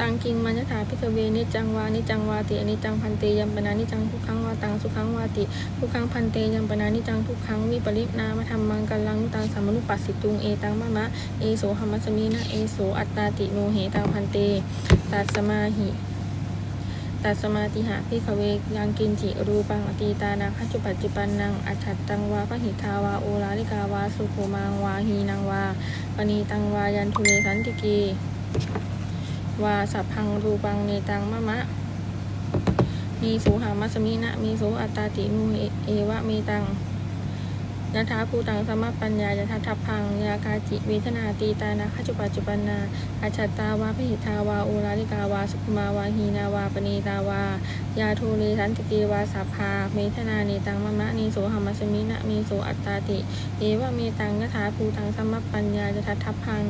ตังกิงมัญถาพิกเวนิจังวานิจังวาติอนิจังพันเตยัมปนานิจังทุกขังวาตังสุขังวาติทุกขังพันเตยัมปนานิจังทุกขังวิปริณามธรรมังกัลังตังสัมมนุปัสสิตุงเอตังมะมะเอโสหัมมัสมีนะเอโสอัตตาติโนเหตังพันเตตัสมาหิตัสมาติหะพิกเวยังกินจิรูปังอตีตานังขัจจุปัจจุปันนังอัจฉัตตังวาพหิทาวาโอลาลิกาวาสุโภมังวาหีนังวาปณีตังวายันทุเลสันติกี วาสัพพังรูปังเนตังมะมะ มีสูหามัสมินะ มีสูอัตตาตินูเอวะเมตังยะถาภูตังสมปัญญายะทัทัพพังยากาจิเวทนาตีตานาขจุปัจจุปันนาอาชัตตาวาพิหิทาวาโอลาลิกาวาสุขมาวาหีนาวาปณีตาวา ยาโทเลสันติเกวาสัพพาเมทนาเนตังมะมะนีโสหมัสมินะมีโสอัตตาติ เอวะเมตังยะถาภูตังสมปัญญายะทัทัพพัง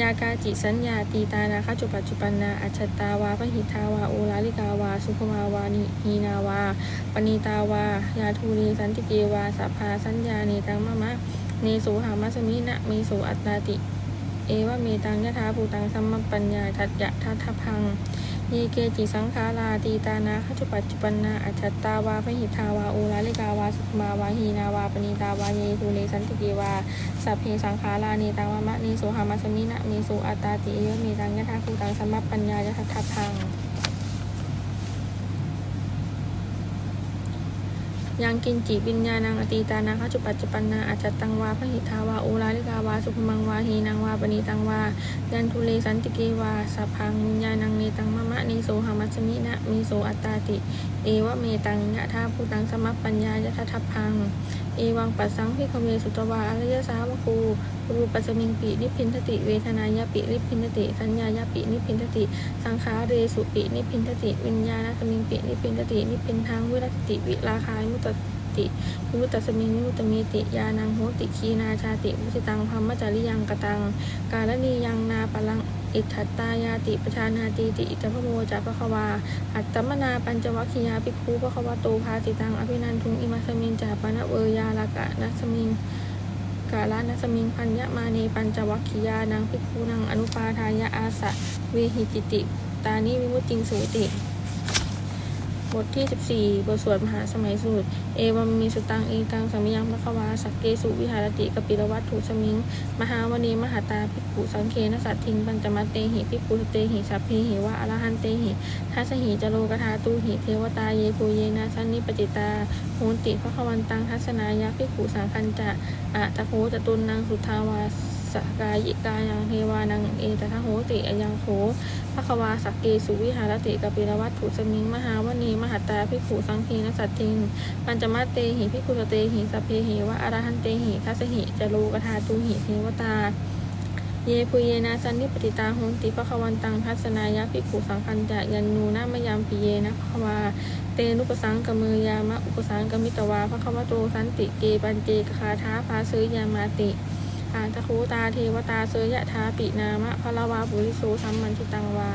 ยากาจิสัญญาตีตานาคจุปัจจุปันนาอัจฉตาวาพหิทาวาโอลาลิกาวา สุขมาวานิฮีนาวา ปณีตาวา ยาทูรีสันติเกวาสัพพาสัญญาเนตังมะมะเนสุหามัสมินะเมโสอัตตาติ เอวะเมตังยะถาภูตังสัมมปัญญาทัตยะทัทพัง ยีเกจิสังขาราตีตานาขจุปัจจุปันนาอัจฉตาวาพหิทาวาโอลาลิกาวาสุมาวาฮีนาวาปณีตาวาเยทูเลสันติกีวาสัพเพสังขารานีตังวามะนีโสหามัสมินะมีโสอัตตาติเอเมีตังยะทาคูตังสัมมปัญญายะทัทธัพพัง ยังกินจีบิญญาณังอตีตานังขจุปัจจปันนาอาจจตังวาพหิทาวาโอลาลิกาวาสุภมังวาหีนังวาปณีตังวายันทุเลสันติเกวาสัพพังวิญญาณังเนตังมะมะนีโสหามัสมินะมีโสอัตตาติ เอวะเมตังยะทาภูตังสมัปปัญญายะทัทพพัง เอวังปัสสังพิคเมสุตวาอริยสาวคู รูปัสมิงปินิพินทติ เวทนายาปินิพินทติ สัญญายาปินิพินทติ สังขาเรสุปินิพินทติ วิญญาณสมิงปินิพินทติ นิพินทางวิรัติวิราคายมุตติวิมุตตสมิงวิมุตตมีติยานังโหติคีนาชาติวุสิตังพัมมจาริยังกตัง กาลนียังนาปลังอิทัตตายาติปชานาติติอิตพโมจาปะควา อัตตมนาปัญจวัคคียาภิกขุปะควะโตภาสิตังอภินันทุงอิมัสมิงจาปนะเวยาลากะนัสมิง กาลานัสมิงพัญญมาเนปัญจวัคคียานังพิคูนังอนุปาทายะอาสะเวหิจิติ ตานิวิมุตติงสูติ บทที่ 14 บทสวดมหาสมัยสูตร เอวัมมีสุตังเอตังสมิยังพระควาสักเกสุวิหารติกปิรวัตถุสมิง มหาวณีมหาตาภิกขุสังเคนสัตทิงปัญจมเตหิภิกขุเตหิสัพเพหิวะอรหันเตหิทัสหิจโลกธาตูหิเทวตาเยภูเยนาสันนิปจิตาโหนติพระควันตังทัศนายาภิกขุสังคันจะอะตะโคจตุนนางสุทาวาส กายิกายังเทวานังเอตทะโหติอยังโขพระควาสักเกสุวิหารติกปิรวัตถุสมิงมหาวณีมหาตาภิกขุสังเคนสัตทิงปัญจมัตเตหิภิกขุสเตหิสัพเพหิวะอรหันเตหิทัสหิจโลกธาตูหิเทวตาเยปุเยนาสันนิปติตาโหติพระควันตังทัศนายาภิกขุสังคันจะยันนูนามยามปิเยนะพระควาเตนุปสังกมือยามะอุปสังกมิตวาพระควโตสันติเกปันเจกคาท้าพาเสยยามาติ อาตะคูตาเทวตาเสยยะทาปินามะพระลาวาปุริโสสัมมันทิตังวา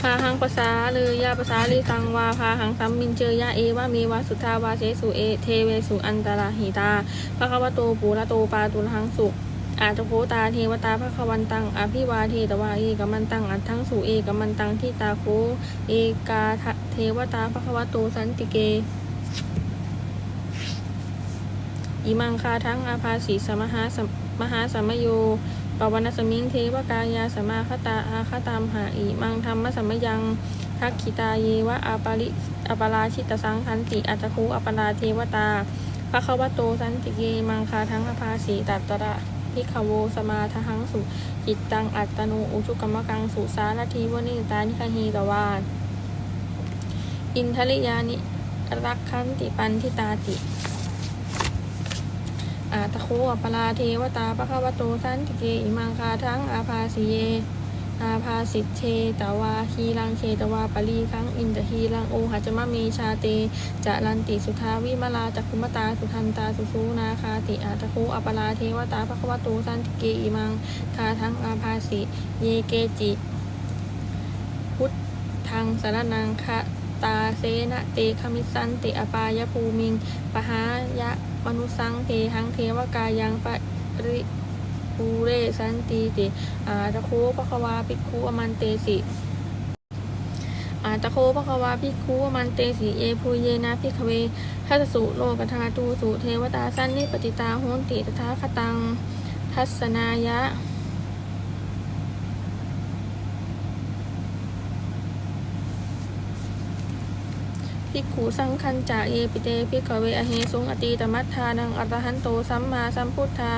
พาหังภาษาเลยยาภาษาลิตังวาพาหังสัมมินเจยะเอวะเมวะสุทาวาเสสุเอเทเวสุอันตราหิตาพระควโตปูระโตปาตุลหังสุอาตโคตาเทวตาพระควันตังอภิวาเทตวาเอกมันตังอัตทั้งสุเอกมันตังที่ตาโคเอกาเทวตาพระควโตสันติเก อิมังคาทั้งอาภาสีสมหาสมหาสมโยปวนสมิงเทวกายาสมาคตาอาคตามหาอิมังธรรมสมยังทักขิตาเยวะอาปาริอาปาราชิตสังคันติอัตคูอัปปราเทวตาพระควโตสันติเกมังคาทั้งอาภาสีตัตตระพิขโวสมาทหังสุจิตตังอัตตโนอุชุกรรมกังสุสารทีวนิตานิคหีตวานอินทริยานิรักขันติปันทิตาติ อาตะโคอปลาเทวตาปะคะวโตสันติเกอิมังคาทั้งอาภาสิเย อาภาสิทเชตวาฮีรังเชตวาปลีคังอินตฮีรังโอหัจมะเมชาเตจะลันติสุทาวิมลาจักคุมตาสุทันตาสุสูนาคาติอาตะโคอปลาเทวตาปะคะวะโตสันติเกอิมังคาทั้งอาภาสิเยเกจิพุทธังสารนังคะตาเสนะเตคมิสันติอปายภูมิงปหายะ มนุสังเทหังเทวกายังปริภูเรสันติติอาตะโคปะคะวาปิคูอมันเตสิอาตะโคภควาพิคูอมันเตสิเอภูเยนะพิคเวทัสสุโลกธาตูสุเทวตาสันนิปติตาโหนติตถาคตัง ทัศนายะ ภิกขุสังคันจากเอปิเตภิกขเวอเหสุงอตีตมัทธานังอรหันโตสัมมาสัมพุทธา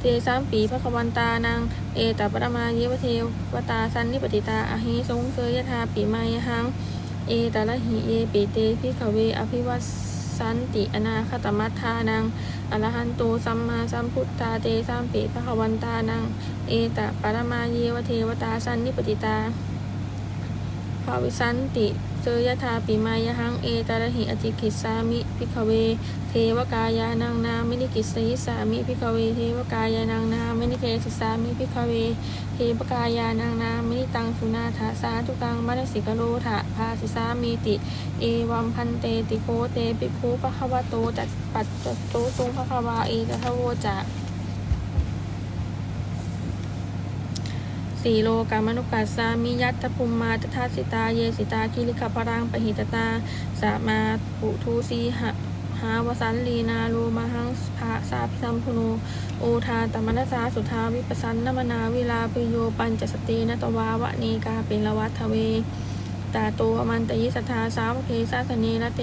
เตสัมปีพระควันตานังเอตปรมาเยวเทวตาสันนิปติตาอเหสุงเสยธาปีไมหังเอตละหิเอปิเตภิกขเวอภิวัสสันติอนาคตมัทธานังอรหันโตสัมมาสัมพุทธาเตสัมปีพระควันตานังเอตปรมาเยวเทวตาสันนิปติตา ภาวิสันติเจยธาปิมายหังเอตระหิอจิกิสามิพิกเว เทวกายานังนามินิกิสยิสามิพิกเว เทวกายานังนามินิเทสิสามิพิกเว เทวกายานังนามินิตังสุนาถาสาทุกังมนสิกโลถะภาสิสามีติ เอวัมพันเตติโคเตปิภูปะคะวะโตจัตปัจจโตตุงภะคะวาเอตทะโวจะ สีโลกามนุกัสสามิยัตถภูมมาตทาสิตาเยสิตาคิริขปรังปหิตตาสามาปุทูสีหะหาวสันลีนาโลมหังภาสาพิสัมพุโนโอทาตมนัสาสุทาวิปสันนมนาวิลาปิโยปัญจสตีนตวาวะเนกาเป็นละวัทเว ตาโตอมันตยิสทธาสาวเทสาสเนระเต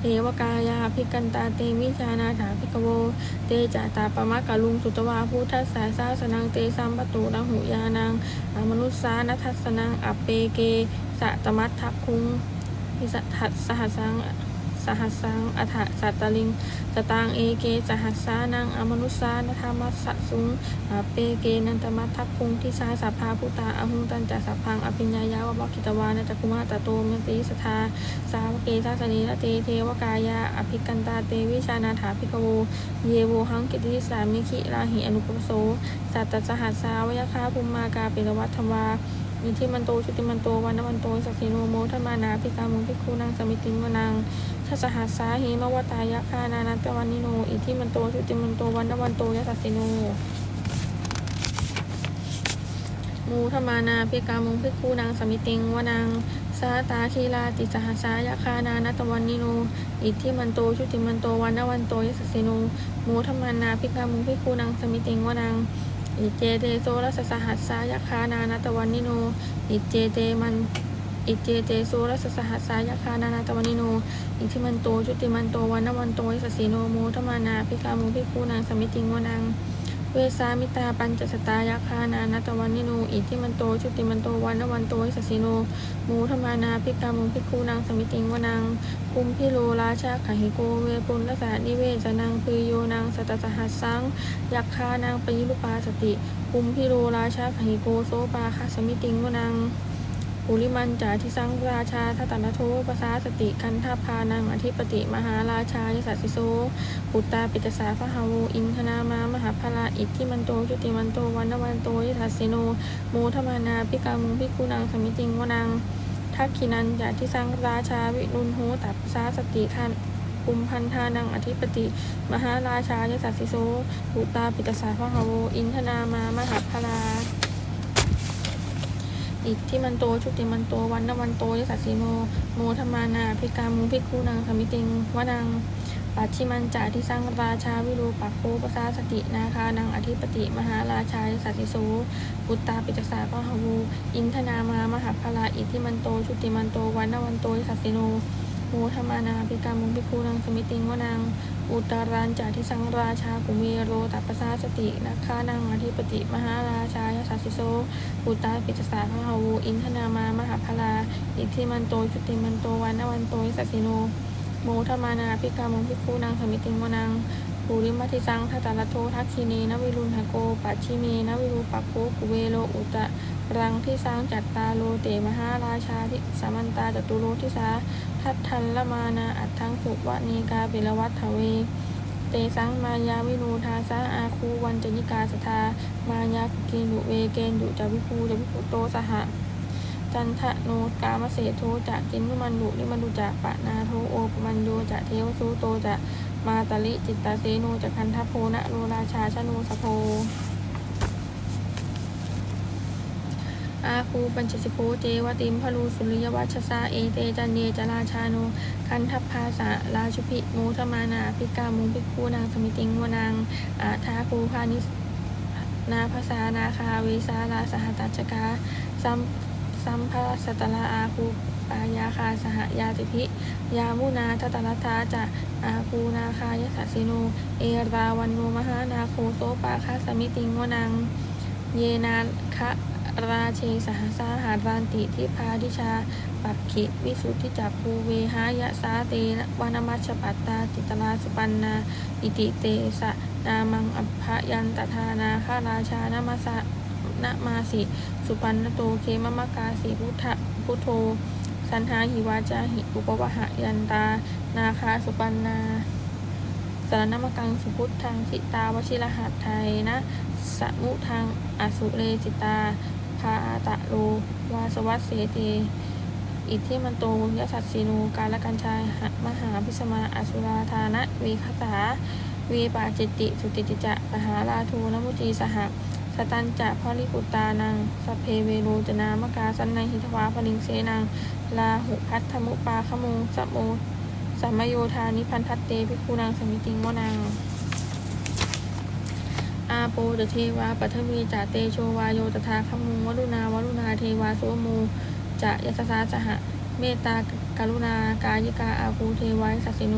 เทวกายาภิกันตาเตวิชานาถาภิกโว เตจาตาปมะกะลุงสุตวาพุทธัสสาสาสนังเตสัมปตุระหุยานังอมนุษสานัทสนังอัปเปเกสะตมัตทักคุงพิสัทธัสสหัสัง สหัสสังอัฏฐสัตตลิงสตางเอเกสหัสสานังอมนุสานัทามัสสะสุงเปเกนันตมัทักคุงทิสาสัพพาพุตาอหุงตันจัสสัพพังอภิญญายาวะบกิตวานจักคุมาตโตมติสทาสาวกเกสาสนีละเตเทวกายาอภิกันตาเตวิชานาถาภิกโวเยโวหังกิติสามิขิราหิอนุปโสสัตตสหัสสาวยคาภูมากาเปรวัตถวา อิทิมันโตชุติมันโตวันนวันโตสักสิโนโมทมานาภิกามุงภิกขุนางสมิติงวนังทัสหัสสาหิมวตายะคานานัตตวันนิโนอิทิมันโตชุติมันโตวันนวันโตยสัสสิโนมูธมานาพิกามุงพิคูนางสมิติงวนังสาตาคีลาติสหัสายาคานานัตวันนิโน อิทธิมันโตชุติมันโตวันนวันโตยสสิโนมูธมานาพิกามุงพิคูนางสมิติงวนัง อิเจเตโซรัสสหัสสายคานานัตวันนิโนอิเจเตมันอิเจเตโซรัสสหัสสายคานานาตวันนิโนอิทิมันโตชุติมันโตวันนวันโตยสสีโนโมทมานาพิกามูพิคูนางสมิติงวนัง เวสามิตาปัญจสตายาคานานัตวันนิโนอิทิมันโตชุติมันโตวันนวันโตยสสิโนมูธมานาพิกามุพิคูนางสมิติงวนางคุมพิโลราชาขหิโกเวปุลสานิเวจนางพืโยนางสตสหัสสังยักขานางปยิรุปาสติคุมพิโลราชาขหิโกโซปาคาสมิติงวนาง ปุริมันจาทิสังราชาทัตนโทปสาสติคันทพานังอธิปติมหาราชายสัสสิโซปุตตาปิตสาพหาโวอินทนามามหาพลาอิทธิมันโตจุติมันโตวันนวันโตยทัสสิโนโมทมานาพิกามุงพิกุนางสมิติงวนังทักขินันจาทิสังราชาวิรุณโหตัปสาสติคันกุมพันธานังอธิปติ มหาราชายสัสสิโซปุตตาปิตสาพหาโวอินทนามามหาพลา อิทธิมันโตชุติมันโตวันนวันโตยสัสสิโนโมธมานาพิกามุพิคูนางสมิติงวนังปัจฉิมันจาที่สร้างราชาวิรูปักโคปสาสตินาคานังอธิปติมหาราชายสัสสิโสปุตตาปิจสาพหวู อินทนามามหาพลาอิทธิมันโตชุติมันโตวันนวันโตยสัสสิโนโมธมานาพิกามุพิคูนางสมิติงวนัง อุตารันจาที่สังราชากุเมโรตัปปสาสตินาคานังอธิปติมหาราชายสัสสิโสปุตตาปิจสาพหาวูอินทนามามหาพลาอิทธิมันโตชุติมันโตวันนวันโตยสัสสิโนโมทมานาพิกามงพิคูนางสมิติงวนังภูริมัติสังทัตตะโททักคีเนนวิรุณหโกปัจฉิเมนวิรูปักโคกุเวโลอุตะ รังที่สร้างจัตตาโลเตมหาราชาทิสามันตาจตุโลทิสาทัตทันละมานาอัตถังสุวะเนกาเปรวัตถเว เตสังมายาวินูทาสาอาคูวันจนิกาสทามายาเกณุเวเกณุจาวิภูจาวิภูโตสหะจันทะโนกามเสโทจะจินนุมันดุนิมันดุจะปะนาโทโอปมันโยจะเทวสูโตจะมาตลิจิตตาเสโนจะคันทโพนะโนราชาชโนสโพ อาคูปัญจสิโกเจวติมพลูสุริยวัชสาเอเตจันเยจราชาโนคันทัพภาษาราชุพิมูธมานาพิกามุพิคูนางสมิติงวนางอาทาคูพานิสนาภาษานาคาเวสาลาสหตัจกาสัมสัมภาสตลาอาคูปายาคาสหยาติพิ ยามุนาทัตตรัตาจะอาคูนาคายสัสสิโน เอราวันโนมหานาโคโซปาคาสมิติงวนัง เยนาคะ ราเชสหสาหารันติทิพาดิชา ปักขิวิสุทธิจักภูเวหายะสาเตนะวานามัชปัตตาจิตลาสุปันนา อิติเตสะนามังอัพพยันตทานาคาราชานามาสะนะมาสิ สุปันนโตเคมมะกาสิพุทธพุทโธ สันหาหิวาจาหิอุปวหะยันตา นาคาสุปันนาสารนมกังสุพุทธังสิตาวชิรหัตไทยนะสมุทังอสุเรจิตา พาตะโลวาสวัสเสเตอิทธิมันโตยสัตสีนูการละกัญชายมหาพิสมาอสุราธานะเวคสาเวปาจิติ สุติจิจะปหาราทูนมุจีสหะสตันจะพริปุตตานังสเพเวโรจนามกาสันในหิทวาพลิงเสนังลาหุพัทธมุปาขโมสมโมสัมโยธานิพันทัตเตพิคูนางสมิติงวนัง โปเดเทวาปัทวีจาเตโชวาโยตถาคมุงวรุณาวรุณาเทวาโสโมจะยัสสาสหะเมตตากรุณากายิกาอาภูเทวายสัสิโน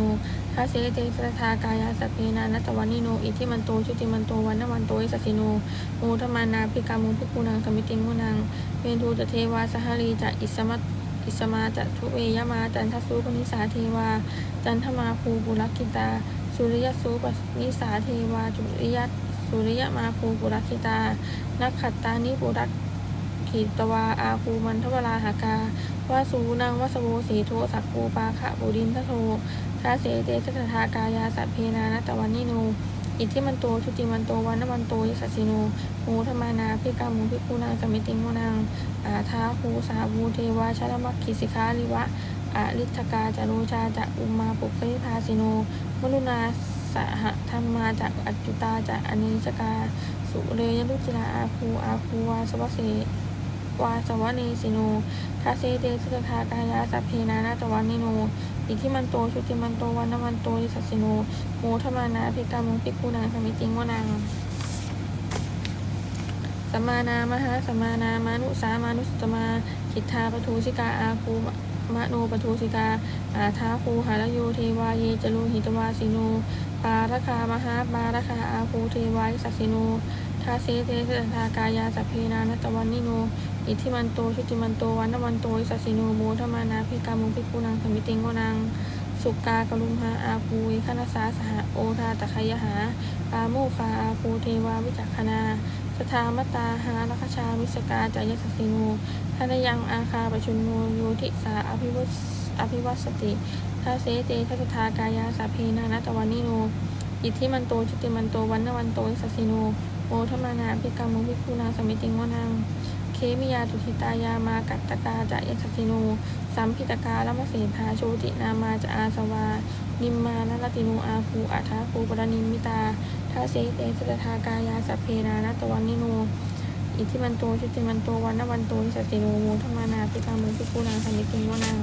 ทัสเสเตสทากายาสพเพนานัตวันิโน อิทิมันโตชุติมันโตวันนวันโตสัสิโนโมทมานาพิกามุพิคูนางสมิติงวนังเวนทูตเทวาสหรีจะอิสมัตอิสมาจะทุเวยมาจันทสุปนิสาเทวา จันทมาภูบุรักขิตา สุริยสูปนิสาเทวาจุริย สุริยมาภูบุรักขิตา นักขัตตานิปุรักขิตวาอาภูมันทวราหากาวาสูนางวสโวสีโทสักปูปาขะบุดินทโททาเสเตสตทากายาสัพเพนานตตวันนิโนอิทธิมันโตชุติมันโตวันนมันโตยสัสสิโนโมธมานาพิกามุพิคูนางสมิติงวนังอาทาคูสาบูเทวาชลมักขิสิกาลิวะอาลิทกาจารุชาจะอุมาปุปริภาสิโนมนุนา สหธรรมาจากอัจจุตาจากอนิจกา สุเรยลุจิลาอาภูอาภูวาสวะเสวาสวะเนสิโนทาเซเตสุตากายาสัพเพนานาตวันนิโน อิทิมันโตชุติมันโตวันนมันโตยิสัสสิโนโมทมานาภิกามุภิกขุนางสมิติงวนังสัมมานามหาสัมมานามานุสามานุสตมาคิทธาปทูสิกาอาคูมะโนปทูสิกา อาทาคูหารโยเทวาเยจโลหิตวาสิโน ปาระคามหาปาระคาอาคูเทวายสัสิโนทาเสเตสทากายาสัพเพนานตวันนิโน อิทิมันโตชุติมันโตวันนวันโตสัสิโนโมทมานาภิกามุภิกขุนางสมิติงวนังสุกากรุมหาอาภูวิคณสาสหโอทาตะคยหาปาโมคาอาภูเทวาวิจักขณาสทามตาหาลัคชาวิสกาจายสสิโนทานยังอาคาปชุนโนโยทิสาอภิวัสอภิวัสติ ทาเสเตทัสทากายาสาเพนานัตวันนิโนอิทธิมันโตชุติมันโตวันนวันโตสัสิโนโมทมานาภิกรรมุภิกขุนาสมิติงวนังเคมิยาตุทิตายามากัตตกาจะยสัสิโนสัมพิตกาลมะเสภาโชตินามาจะอาสวานิมมาลลติโนอาภูอาทาภูปรนิมิตาทาเสเตสตทากายาสัพเพนานัตวันนิโนอิทธิมันโตชุติมันโตวันนวันโตสัสิโนโมทมานาภิกามุภิกขุนาสมิติงวนัง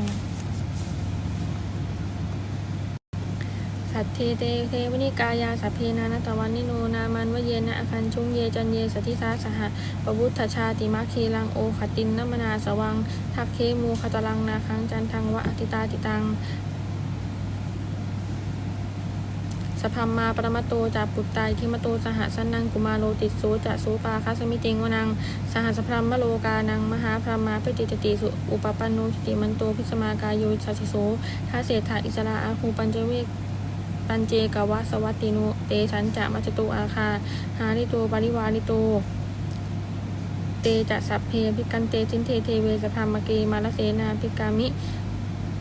สัตเทเตเทวนิกายาสัพเพนานัตวันนิโนนามันวเยนะอคันชุงเยจันเยสติสาสหะปวุฒชาติมาเคลังโอขตินนมนาสวัง ทักเคมูคตลังนาคังจันทังวะอติตาติตังสพัมมาปรมโตจาปุตตายทิมโตสหสันนังกุมาโลติโสจะโสปาคัสมิติงวนัง สหัสพรหมโลกานัง มหาพรหมาปฏิจติสุอุปปันโนชิติมันโตพิสมากายโยชัชิโสทาเศรษฐาอิสราอาหูปัญจเวก ปัญเจกวะสวัตติโนเตชันจะมัจจตุอาคา หาริโตปริวาริโต เตจะสัพเพพิกันเตจินเทเทเวสพรามเกมาลเสนาพิกามิ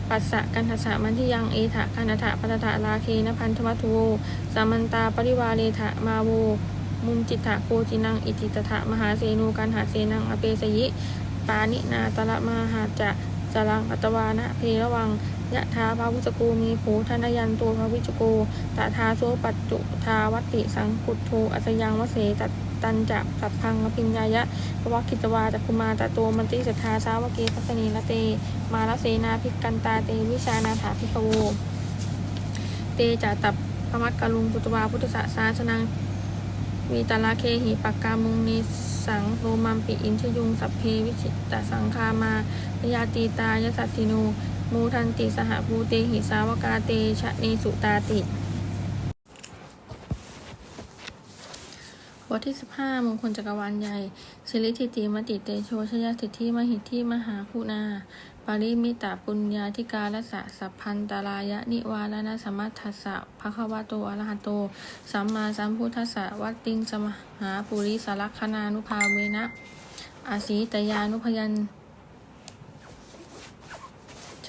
ปัสสะกันทัสสะมันทิยังเอถะกันาถะปัตตะลาเคนพันธวัตุโวสามันตาปริวาเลถะมาโวมุนจิตถะโกจินังอิจิตถะมหาเสนูกันหาเสนังอเปสยิ ปานินาตละมาหาจะสลังอัตวานะเพระวัง ยะทาภาวุสโกมีโขธนยันตัวภาวิจโกตถาโซปัจจุทาวัติสังกุตโทอัสยังวเสตตันจะสัพพังอภิญญายะภวคิตวาจักคุมาตะโตมันติสัทธาสาวเกทัสนีละเต มาลเสนาภิกันตาเตวิชานาถาภิกโวเตจะตับพมักกะลุงปุตตวาพุทธสสาสนังวีตาลาเคหิปักกามุงนิสังโรมัมปิอินชยุงสัพเพวิชิตสังคามายาตีตายสัตติโน มูทันติสหภูเตหิสาวกาเตชะเนสุตาติบทที่ 15 มงคลจักรวาลใหญ่สิริทิติมติเตโชชยสิทธิมหิทธิมหาคุณา ปาริมิตาปุญญาธิการสะสัพพันตรายะนิวาลนะสมัทธัสสะภะควะโตอระหะโต สัมมาสัมพุทธัสสะวัตติงสมหาปุริสลักขณานุภาเวนะอาศีตยานุพยัญ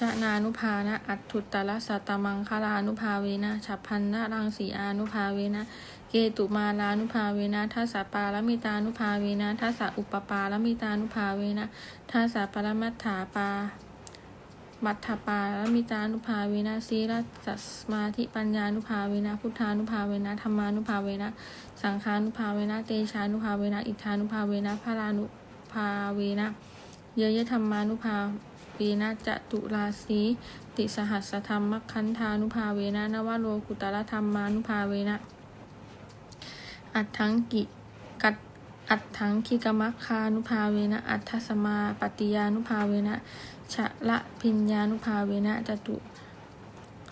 ชนานุภานะ อัตถุตตะละสัตตมังคลานุภาเวนะฉัพพันนะรังสีอานุภาเวนะเกตุมาลานุภาเวนะทัสสะปาลมิตานุภาเวนะทัสสะอุปปาลมิตานุภาเวนะทัสสะปรมัตถาปามัตถปาลมิตานุภาเวนะสีรสัสมาธิปัญญานุภาเวนะพุทธานุภาเวนะธรรมานุภาเวนะสังฆานุภาเวนะเตชานุภาเวนะอิทธานุภาเวนะพารานุภาเวนะเยยธรรมานุภา เวนะจะตุราสีติสหัสธรรมมัคคันธานุภาเวนะนวโลกุตลธรรมานุภาเวนะ อัตถังกิกัดอัตถังคิกมัคคานุภาเวนะ อัตถสมาปฏิยานุภาเวนะชะละพิญญานุภาเวนะจตุ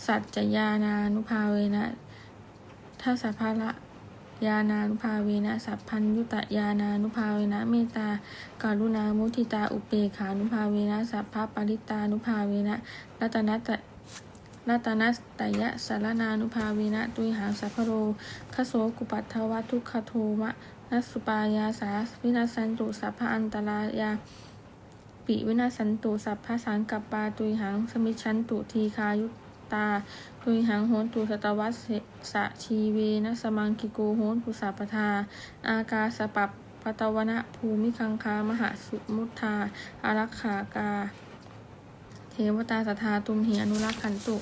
สัจจยานานุภาเวนะทัสสะละ ยานานุภาเวนะสัพพัญยุตยานานุภาเวนะเมตตาการุณามุทิตาอุเปขานุภาเวนะสัพพะปริตานุภาเวนะรัตนัตรัตนัสตยะสารนานุภาเวนะตุยหาสัพพโรคโสกุปัตถวัตทุกขโทมะนัสสุปายาสาวินาสันตุสัพพอันตรายาปิวินาสันตุสัพพสังกัปปาตุยหังสมิชันตุทีคายุ ตาตุยหังโหนตุสตวัสสะชีเวนะสมังกิโกโหนตุสาปทา อากาสปับปตวนะภูมิคังคามหาสุมุทธาอารักขากา เทวตาสทาตุมเหอนุรักขันตุ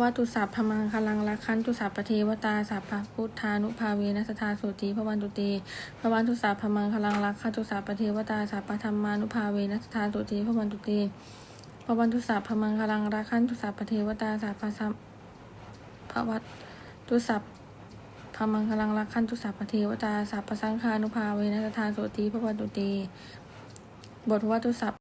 วตุสัพพมังคลังรักขันตุสัพพเทวตาสัพพพุทธานุภาเวนัสธาโสติพระวันตุเตภวันตุสัพพมังคลังรักขันตุสัพพเทวตาสัพพธรรมานุภาเวนัสธาโสติพระวันตุเตภวันตุสัพพมังคลังรักขันตุสัพพเทวตาสัพพสัมภวัตุสัพพมังคลังรักขันตุสัพพเทวตาสัพพสังฆานุภาเวนัสธาโสติพระวันตุเตบทวัตุสัพ